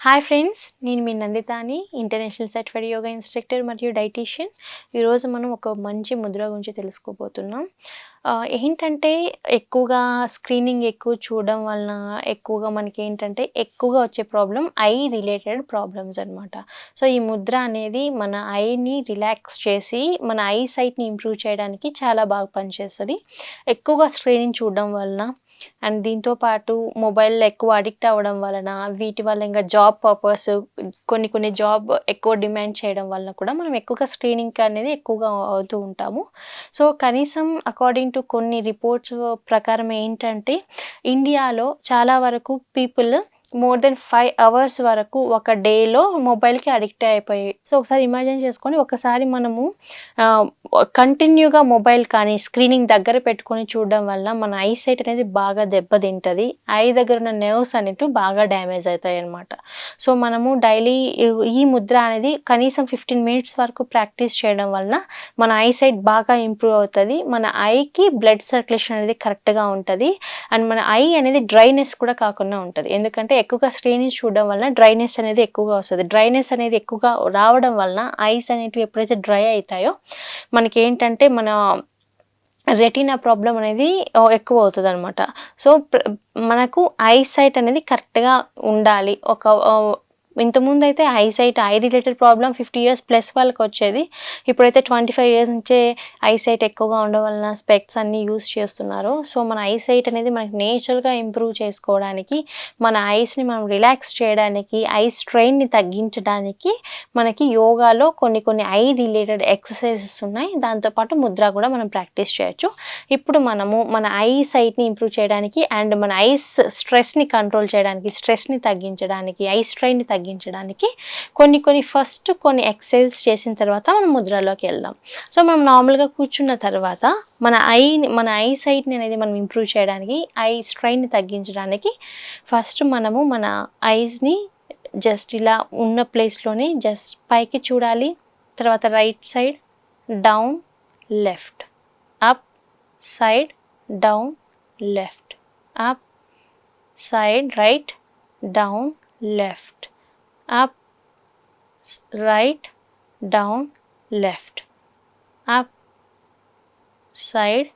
Hi friends నేను మీ నందితాని ఇంటర్నేషనల్ సర్టిఫైడ్ యోగా ఇన్స్ట్రక్టర్ మరియు డైటీషియన్ ఈరోజు మనం ఒక మంచి ముద్ర గురించి తెలుసుకోబోతున్నాం. ఏంటంటే ఎక్కువగా స్క్రీనింగ్ ఎక్కువ చూడడం వలన ఎక్కువగా మనకి ఏంటంటే ఎక్కువగా వచ్చే ప్రాబ్లం ఐ రిలేటెడ్ ప్రాబ్లమ్స్ అనమాట సో ఈ ముద్ర అనేది మన ఐని రిలాక్స్ చేసి మన ఐ సైట్ని ఇంప్రూవ్ చేయడానికి చాలా బాగా పనిచేస్తుంది. ఎక్కువగా స్క్రీనింగ్ చూడడం వలన అండ్ దీంతో పాటు మొబైల్ ఎక్కువ అడిక్ట్ అవ్వడం వలన వీటి వల్ల ఇంకా జాబ్ పర్పస్ కొన్ని కొన్ని జాబ్ ఎక్కువ డిమాండ్ చేయడం వలన కూడా మనం ఎక్కువగా స్క్రీనింగ్ అనేది ఎక్కువగా అవుతూ ఉంటాము. సో కనీసం అకార్డింగ్ టు కొన్ని రిపోర్ట్స్ ప్రకారం ఏంటంటే ఇండియాలో చాలా వరకు people more than five hours వరకు ఒక డేలో మొబైల్కి అడిక్ట్ అయిపోయి సో ఒకసారి ఇమాజిన్ చేసుకొని ఒకసారి మనము కంటిన్యూగా మొబైల్ కానీ స్క్రీనింగ్ దగ్గర పెట్టుకొని చూడడం వల్ల మన ఐ సైట్ అనేది బాగా దెబ్బతింటుంది. ఐ దగ్గర ఉన్న నెర్వ్స్ అనేవి బాగా డ్యామేజ్ అవుతాయి అన్నమాట సో మనము డైలీ ఈ ముద్ర అనేది కనీసం ఫిఫ్టీన్ మినిట్స్ వరకు ప్రాక్టీస్ చేయడం వలన మన ఐ సైట్ బాగా ఇంప్రూవ్ అవుతుంది. మన ఐకి బ్లడ్ సర్క్యులేషన్ అనేది కరెక్ట్గా ఉంటుంది. అండ్ మన ఐ అనేది డ్రైనెస్ కూడా కాకుండా ఉంటుంది. ఎందుకంటే ఎక్కువగా స్క్రీనింగ్ చూడడం వలన డ్రైనెస్ అనేది ఎక్కువగా వస్తుంది. డ్రైనెస్ అనేది ఎక్కువగా రావడం వలన ఐస్ అనేటివి ఎప్పుడైతే డ్రై అవుతాయో మనకి ఏంటంటే మన రెటీనా ప్రాబ్లం అనేది ఎక్కువ అవుతుంది అనమాట సో మనకు ఐ సైట్ అనేది కరెక్ట్గా ఉండాలి. ఒక ఇంతకుముందు అయితే eye sight eye related problem fifty years plus వాళ్ళకి వచ్చేది ఇప్పుడైతే ట్వంటీ ఫైవ్ ఇయర్స్ నుంచే ఐ సైట్ ఎక్కువగా ఉండడం వలన స్పెక్ట్స్ అన్నీ యూస్ చేస్తున్నారు. సో మన ఐ సైట్ అనేది మనకి నేచురల్గా ఇంప్రూవ్ చేసుకోవడానికి మన ఐస్ని మనం రిలాక్స్ చేయడానికి ఐ స్ట్రెయిన్ని తగ్గించడానికి మనకి యోగాలో కొన్ని కొన్ని ఐ రిలేటెడ్ ఎక్సర్సైజెస్ ఉన్నాయి. దాంతోపాటు ముద్ర కూడా మనం ప్రాక్టీస్ చేయొచ్చు. ఇప్పుడు మనము మన ఐ సైట్ని ఇంప్రూవ్ చేయడానికి అండ్ మన ఐస్ స్ట్రెస్ని కంట్రోల్ చేయడానికి స్ట్రెస్ని తగ్గించడానికి ఐ స్ట్రెయిన్ని తగ్గించడానికి కొన్ని కొన్ని ఫస్ట్ కొన్ని ఎక్సర్సైజ్ చేసిన తర్వాత మనం ముద్రలోకి వెళ్దాం. సో మనం నార్మల్గా కూర్చున్న తర్వాత మన ఐ మన ఐ సైట్ని అనేది మనం ఇంప్రూవ్ చేయడానికి ఐ స్ట్రెయిన్ని తగ్గించడానికి ఫస్ట్ మనము మన ఐస్ని జస్ట్ ఇలా ఉన్న ప్లేస్లోనే జస్ట్ పైకి చూడాలి. తర్వాత right side down left up side down left up side right down left up right down left up side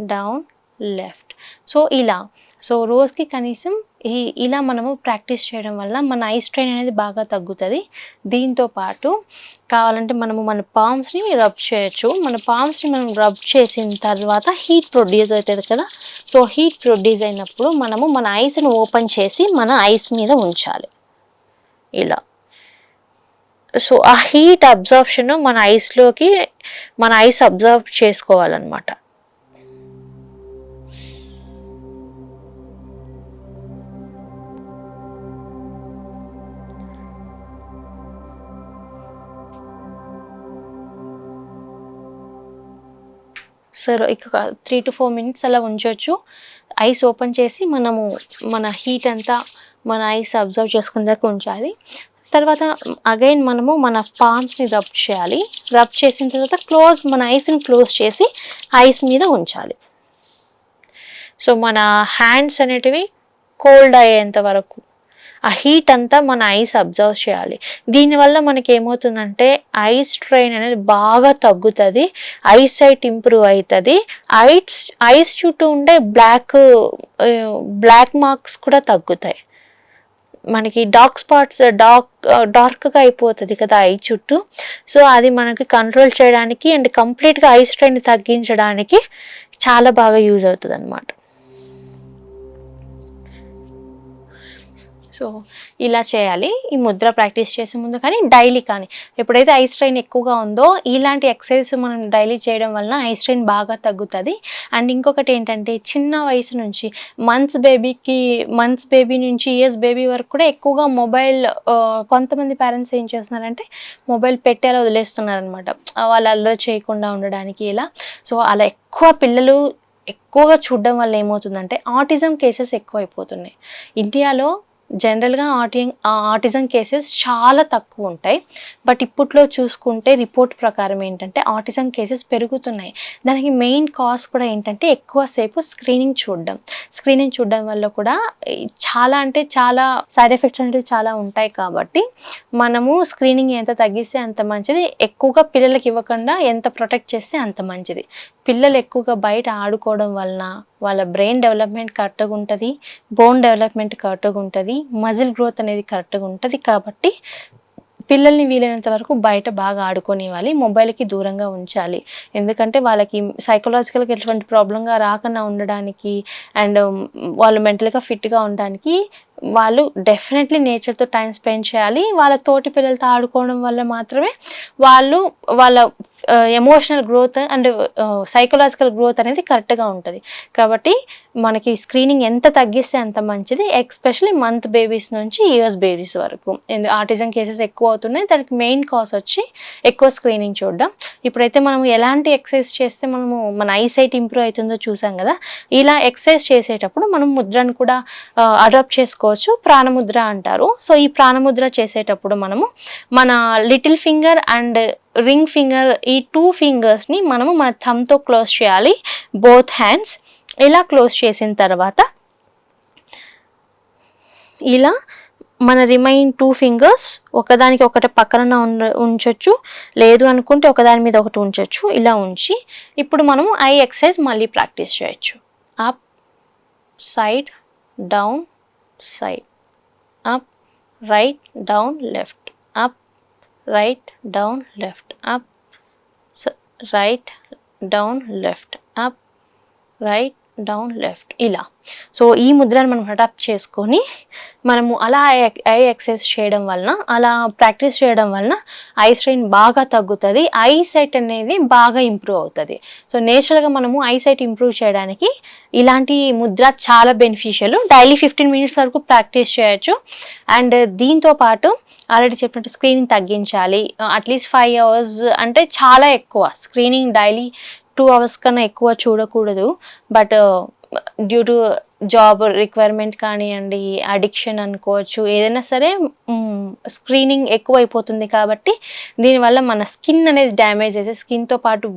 down left so ఇలా. సో రోజుకి కనీసం ఈ ఇలా మనము ప్రాక్టీస్ చేయడం వల్ల మన ఐ స్ట్రెయిన్ అనేది బాగా తగ్గుతుంది. దీంతో పాటు కావాలంటే మనము మన పామ్స్ని రబ్ చేయొచ్చు. మన పామ్స్ని మనం రబ్ చేసిన తర్వాత హీట్ ప్రొడ్యూస్ అవుతుంది కదా. సో హీట్ ప్రొడ్యూస్ అయినప్పుడు మనము మన ఐస్ని ఓపెన్ చేసి మన ఐస్ మీద ఉంచాలి. ఇలా. సో ఆ హీట్ అబ్జర్ప్షన్ మన ఐస్లోకి మన ఐస్ అబ్జర్వ్ చేసుకోవాలన్నమాట. సరే ఇక త్రీ టు ఫోర్ మినిట్స్ అలా ఉంచవచ్చు ఐస్ ఓపెన్ చేసి మనము మన హీట్ అంతా మన ఐస్ అబ్జర్వ్ చేసుకుందాక ఉంచాలి. తర్వాత అగైన్ మనము మన పామ్స్ని రబ్ చేయాలి. రబ్ చేసిన తర్వాత క్లోజ్ మన ఐస్ని క్లోజ్ చేసి ఐస్ మీద ఉంచాలి. సో మన హ్యాండ్స్ అనేటివి కోల్డ్ అయ్యేంత వరకు. ఆ హీట్ అంతా మన ఐస్ అబ్జర్వ్ చేయాలి. దీనివల్ల మనకి ఏమవుతుందంటే ఐ స్ట్రెయిన్ అనేది బాగా తగ్గుతుంది ఐ సైట్ ఇంప్రూవ్ అవుతుంది ఐస్ ఐస్ చుట్టూ ఉండే బ్లాక్ బ్లాక్ మార్క్స్ కూడా తగ్గుతాయి. మనకి డార్క్ స్పాట్స్ డార్క్ డార్క్గా అయిపోతుంది కదా ఐ చుట్టూ. సో అది మనకి కంట్రోల్ చేయడానికి అండ్ కంప్లీట్గా ఐ స్ట్రెయిన్ తగ్గించడానికి చాలా బాగా యూజ్ అవుతుంది అనమాట సో ఇలా చేయాలి. ఈ ముద్ర ప్రాక్టీస్ చేసే ముందు కానీ డైలీ కానీ ఎప్పుడైతే ఐ స్ట్రెయిన్ ఎక్కువగా ఉందో ఇలాంటి ఎక్సర్సైజ్ మనం డైలీ చేయడం వలన ఐ స్ట్రెయిన్ బాగా తగ్గుతుంది. అండ్ ఇంకొకటి ఏంటంటే చిన్న వయసు నుంచి మంత్స్ బేబీకి మంత్స్ బేబీ నుంచి ఇయర్స్ బేబీ వరకు కూడా ఎక్కువగా మొబైల్ కొంతమంది పేరెంట్స్ ఏం చేస్తున్నారంటే మొబైల్ పెట్టేలా వదిలేస్తున్నారనమాట వాళ్ళు అల్లరి చేయకుండా ఉండడానికి ఇలా. సో అలా ఎక్కువ పిల్లలు ఎక్కువగా చూడడం వల్ల ఏమవుతుందంటే ఆటిజం కేసెస్ ఎక్కువైపోతున్నాయి. ఇండియాలో జనరల్గా ఆటి ఆటిజం కేసెస్ చాలా తక్కువ ఉంటాయి. బట్ ఇప్పట్లో చూసుకుంటే రిపోర్ట్ ప్రకారం ఏంటంటే ఆటిజం కేసెస్ పెరుగుతున్నాయి. దానికి మెయిన్ కాజ్ కూడా ఏంటంటే ఎక్కువసేపు స్క్రీనింగ్ చూడడం. స్క్రీనింగ్ చూడడం వల్ల కూడా చాలా అంటే చాలా సైడ్ ఎఫెక్ట్స్ అనేవి చాలా ఉంటాయి కాబట్టి మనము స్క్రీనింగ్ ఎంత తగ్గిస్తే అంత మంచిది. ఎక్కువగా పిల్లలకి ఇవ్వకుండా ఎంత ప్రొటెక్ట్ చేస్తే అంత మంచిది. పిల్లలు ఎక్కువగా బయట ఆడుకోవడం వలన వాళ్ళ బ్రెయిన్ డెవలప్మెంట్ కరెక్ట్గా ఉంటుంది బోన్ డెవలప్మెంట్ కరెక్ట్గా ఉంటుంది మజిల్ గ్రోత్ అనేది కరెక్ట్గా ఉంటుంది కాబట్టి పిల్లల్ని వీలైనంత వరకు బయట బాగా ఆడుకోనివ్వాలి మొబైల్కి దూరంగా ఉంచాలి. ఎందుకంటే వాళ్ళకి సైకలాజికల్గా ఎటువంటి ప్రాబ్లంగా రాకుండా ఉండడానికి అండ్ um, వాళ్ళు మెంటల్గా ఫిట్గా ఉండడానికి వాళ్ళు డెఫినెట్లీ నేచర్తో టైం స్పెండ్ చేయాలి. వాళ్ళ తోటి పిల్లలతో ఆడుకోవడం వల్ల మాత్రమే వాళ్ళు వాళ్ళ emotional growth and psychological growth అనేది కరెక్ట్గా ఉంటుంది. కాబట్టి మనకి స్క్రీనింగ్ ఎంత తగ్గిస్తే అంత మంచిది ఎక్స్పెషలీ మంత్ బేబీస్ నుంచి ఇయర్స్ బేబీస్ వరకు. ఆర్టిజం కేసెస్ ఎక్కువ అవుతున్నాయి దానికి మెయిన్ కాజ్ వచ్చి ఎక్కువ స్క్రీనింగ్ చూడడం. ఇప్పుడైతే మనం ఎలాంటి ఎక్సర్సైజ్ చేస్తే మనము మన ఐసైట్ ఇంప్రూవ్ అవుతుందో చూసాం కదా ఇలా ఎక్సర్సైజ్ చేసేటప్పుడు మనం ముద్రను కూడా అడాప్ట్ చేసుకోవచ్చు ప్రాణముద్ర అంటారు. సో ఈ ప్రాణముద్ర చేసేటప్పుడు మనము మన little finger and ring finger ఈ టూ ఫింగర్స్ని మనము మన థమ్తో క్లోజ్ చేయాలి. బోత్ హ్యాండ్స్ ఇలా క్లోజ్ చేసిన తర్వాత ఇలా మన రిమైన్ టూ ఫింగర్స్ ఒకదానికి ఒకటి పక్కన ఉండ ఉంచొచ్చు. లేదు అనుకుంటే ఒకదాని మీద ఒకటి ఉంచొచ్చు. ఇలా ఉంచి ఇప్పుడు మనము ఐ ఎక్సర్సైజ్ మళ్ళీ ప్రాక్టీస్ చేయొచ్చు. Up side down side. Up right down left. Up right down left. Up right down left. Up right down left ఇలా. సో ఈ ముద్రను మనం అడాప్ట్ చేసుకొని మనము అలా ఐ ఎక్సర్సైజ్ చేయడం వలన అలా ప్రాక్టీస్ చేయడం వలన ఐ స్ట్రెయిన్ బాగా తగ్గుతుంది. ఐ సైట్ అనేది బాగా ఇంప్రూవ్ అవుతుంది. సో నేచురల్గా మనము ఐ సైట్ ఇంప్రూవ్ చేయడానికి ఇలాంటి ముద్ర చాలా బెనిఫిషియల్ డైలీ ఫిఫ్టీన్ మినిట్స్ వరకు ప్రాక్టీస్ చేయొచ్చు. అండ్ దీంతో పాటు ఆల్రెడీ చెప్పినట్టు స్క్రీనింగ్ తగ్గించాలి. అట్లీస్ట్ ఫైవ్ అవర్స్ అంటే చాలా ఎక్కువ. స్క్రీనింగ్ డైలీ టూ అవర్స్ కన్నా ఎక్కువ చూడకూడదు. But due to job requirement కానివ్వండి అడిక్షన్ అనుకోవచ్చు ఏదైనా సరే స్క్రీనింగ్ ఎక్కువ అయిపోతుంది కాబట్టి దీనివల్ల మన స్కిన్ అనేది డ్యామేజ్ అయితే స్కిన్తో పాటు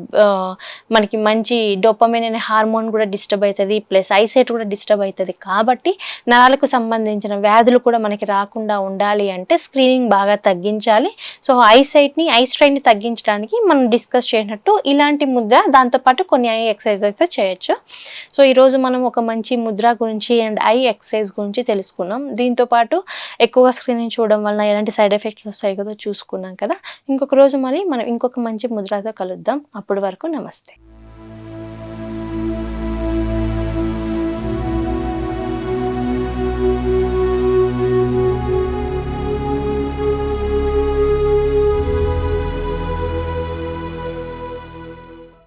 మనకి మంచి డోపమైన్ అనే హార్మోన్ కూడా డిస్టర్బ్ అవుతుంది ప్లస్ ఐసైట్ కూడా డిస్టర్బ్ అవుతుంది కాబట్టి నరాలకు సంబంధించిన వ్యాధులు కూడా మనకి రాకుండా ఉండాలి అంటే స్క్రీనింగ్ బాగా తగ్గించాలి. సో ఐసైట్ని ఐ స్ట్రైన్ని తగ్గించడానికి మనం డిస్కస్ చేసినట్టు ఇలాంటి ముద్ర దాంతోపాటు కొన్ని ఐ ఎక్సర్సైజ్ అయితే చేయొచ్చు. సో ఈరోజు మనం ఒక మంచి ముద్ర గురించి అండ్ ఐ ఎక్సర్సైజ్ గురించి తెలుసుకున్నాం. దీంతో పాటు ఎక్కువ స్క్రీనింగ్ చూడడం వలన ఎలాంటి సైడ్ ఎఫెక్ట్స్ వస్తాయి కదా చూసుకున్నాం కదా. ఇంకొక రోజు మళ్ళీ మనం ఇంకొక మంచి ముద్రతో కలుద్దాం. అప్పటి వరకు నమస్తే.